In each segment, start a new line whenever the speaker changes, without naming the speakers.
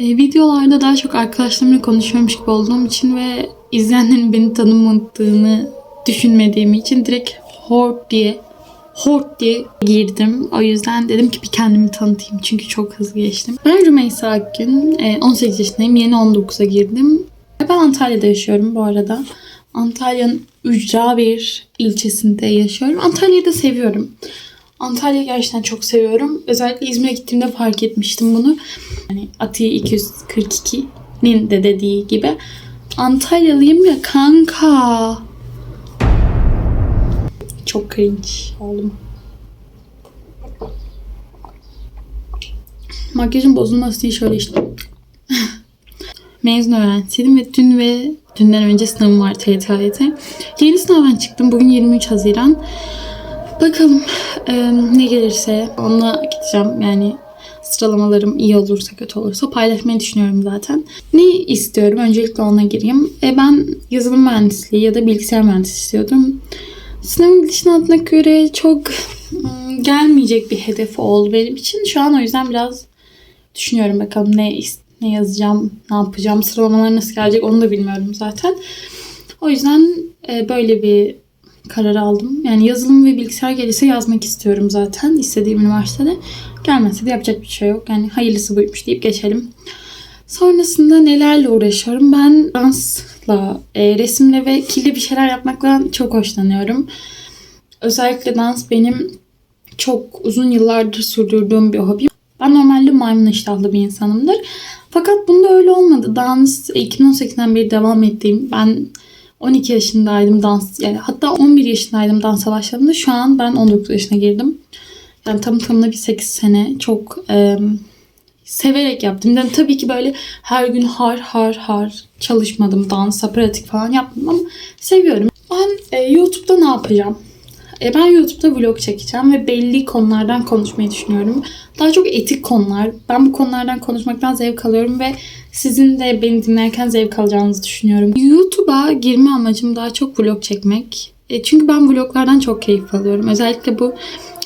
E, videolarda daha çok arkadaşlarımla konuşuyormuş gibi olduğum için ve izleyenlerin beni tanımadığını düşünmediğim için direkt hort diye hort diye girdim. O yüzden dedim ki bir kendimi tanıtayım çünkü çok hızlı geçtim. Ben Rümeysa Akgün. E, 18 yaşındayım. Yeni 19'a girdim. Ben Antalya'da yaşıyorum bu arada. Antalya'nın ücra bir ilçesinde yaşıyorum. Antalya'yı da seviyorum. Antalya'yı gerçekten çok seviyorum. Özellikle İzmir'e gittiğimde fark etmiştim bunu. Yani Ati 242'nin de dediği gibi. Antalyalıyım ya kanka. Çok cringe oldum. Makyajın bozulması diye şöyle işte. Mezun öğrencisiydim ve dün ve dünden önce sınavım var TYT. Yeni sınavdan çıktım. Bugün 23 Haziran. Bakalım e, ne gelirse onunla gideceğim. Yani sıralamalarım iyi olursa kötü olursa paylaşmayı düşünüyorum zaten. Ne istiyorum? Öncelikle ona gireyim. E, ben yazılım mühendisliği ya da bilgisayar mühendisliği istiyordum. Sınavın gidişatına göre çok ım, gelmeyecek bir hedef oldu benim için. Şu an o yüzden biraz düşünüyorum bakalım ne ne yazacağım, ne yapacağım, sıralamalar nasıl gelecek onu da bilmiyorum zaten. O yüzden e, böyle bir karar aldım. Yani yazılım ve bilgisayar gelirse yazmak istiyorum zaten istediğim üniversitede. Gelmezse de yapacak bir şey yok. Yani hayırlısı buymuş deyip geçelim. Sonrasında nelerle uğraşıyorum? Ben dansla, e, resimle ve kirli bir şeyler yapmakla çok hoşlanıyorum. Özellikle dans benim çok uzun yıllardır sürdürdüğüm bir hobi. Ben normalde maymun iştahlı bir insanımdır. Fakat bunda öyle olmadı. Dans 2018'den beri devam ettiğim, ben 12 yaşındaydım dans, yani hatta 11 yaşındaydım dansa başladığımda. Şu an ben 19 yaşına girdim. Yani tam tamına bir 8 sene çok e, severek yaptım. Yani tabii ki böyle her gün har har har çalışmadım dansa, pratik falan yapmadım ama seviyorum. Ben e, YouTube'da ne yapacağım? E, ben YouTube'da vlog çekeceğim ve belli konulardan konuşmayı düşünüyorum. Daha çok etik konular. Ben bu konulardan konuşmaktan zevk alıyorum ve sizin de beni dinlerken zevk alacağınızı düşünüyorum. YouTube'a girme amacım daha çok vlog çekmek. E, çünkü ben vloglardan çok keyif alıyorum. Özellikle bu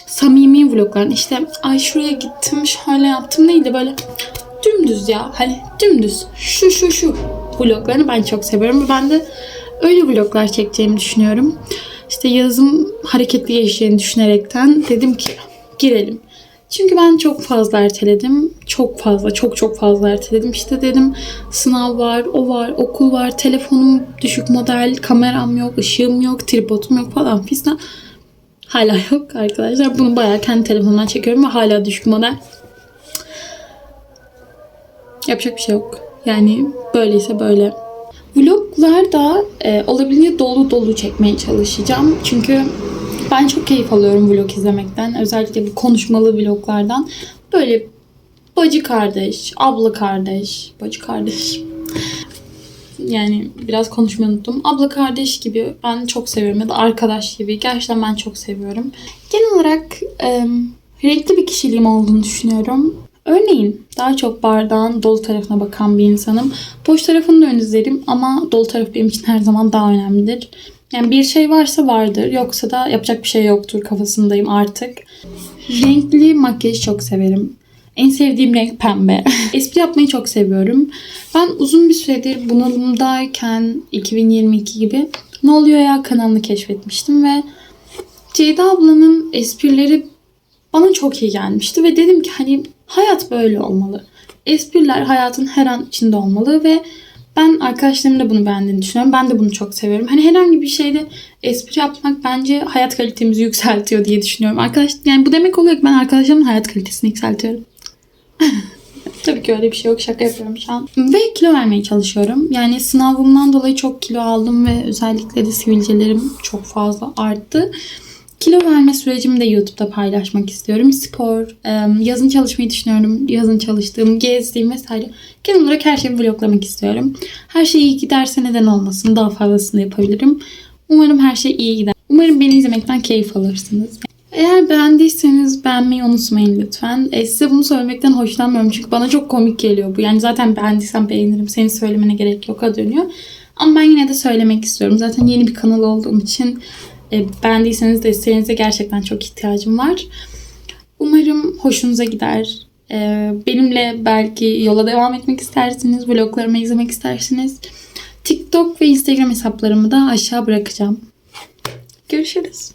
samimi vloglar. İşte ay şuraya gittim, şöyle yaptım değil de böyle dümdüz ya. Hani dümdüz. Şu şu şu vloglarını ben çok seviyorum ve ben de öyle vloglar çekeceğimi düşünüyorum. İşte yazım hareketli geçeceğini düşünerekten dedim ki girelim. Çünkü ben çok fazla erteledim. Çok fazla, çok çok fazla erteledim. İşte dedim sınav var, o var, okul var, telefonum düşük model, kameram yok, ışığım yok, tripodum yok falan fistan. Hala yok arkadaşlar. Bunu bayağı kendi telefonumdan çekiyorum ve hala düşük model. Yapacak bir şey yok. Yani böyleyse böyle. Vloglarda e, olabildiğince dolu dolu çekmeye çalışacağım. Çünkü ben çok keyif alıyorum vlog izlemekten. Özellikle bu konuşmalı vloglardan. Böyle bacı kardeş, abla kardeş, bacı kardeş. Yani biraz konuşmayı unuttum. Abla kardeş gibi ben çok seviyorum ya da arkadaş gibi. Gerçekten ben çok seviyorum. Genel olarak e, renkli bir kişiliğim olduğunu düşünüyorum. Örneğin daha çok bardağın dolu tarafına bakan bir insanım. Boş tarafını da ön izlerim ama dolu taraf benim için her zaman daha önemlidir. Yani bir şey varsa vardır yoksa da yapacak bir şey yoktur kafasındayım artık. Renkli makyaj çok severim. En sevdiğim renk pembe. Espri yapmayı çok seviyorum. Ben uzun bir süredir bunalımdayken 2022 gibi ne oluyor ya kanalını keşfetmiştim ve Ceyda ablanın esprileri bana çok iyi gelmişti ve dedim ki hani hayat böyle olmalı. Espriler hayatın her an içinde olmalı ve ben arkadaşlarımın da bunu beğendiğini düşünüyorum. Ben de bunu çok seviyorum. Hani herhangi bir şeyde espri yapmak bence hayat kalitemizi yükseltiyor diye düşünüyorum. Arkadaş yani bu demek oluyor ki ben arkadaşlarımın hayat kalitesini yükseltiyorum. Tabii ki öyle bir şey yok. Şaka yapıyorum şu an. Ve kilo vermeye çalışıyorum. Yani sınavımdan dolayı çok kilo aldım ve özellikle de sivilcelerim çok fazla arttı. Kilo verme sürecimi de YouTube'da paylaşmak istiyorum. Spor, yazın çalışmayı düşünüyorum. Yazın çalıştığım, gezdiğim vesaire. Genel olarak her şeyi vloglamak istiyorum. Her şey iyi giderse neden olmasın. Daha fazlasını yapabilirim. Umarım her şey iyi gider. Umarım beni izlemekten keyif alırsınız. Eğer beğendiyseniz beğenmeyi unutmayın lütfen. E, size bunu söylemekten hoşlanmıyorum çünkü bana çok komik geliyor bu. Yani zaten beğendiysen beğenirim. Senin söylemene gerek yok dönüyor. Ama ben yine de söylemek istiyorum. Zaten yeni bir kanal olduğum için e, beğendiyseniz desteğinize gerçekten çok ihtiyacım var. Umarım hoşunuza gider. Ee, benimle belki yola devam etmek istersiniz, vloglarımı izlemek istersiniz. TikTok ve Instagram hesaplarımı da aşağı bırakacağım. Görüşürüz.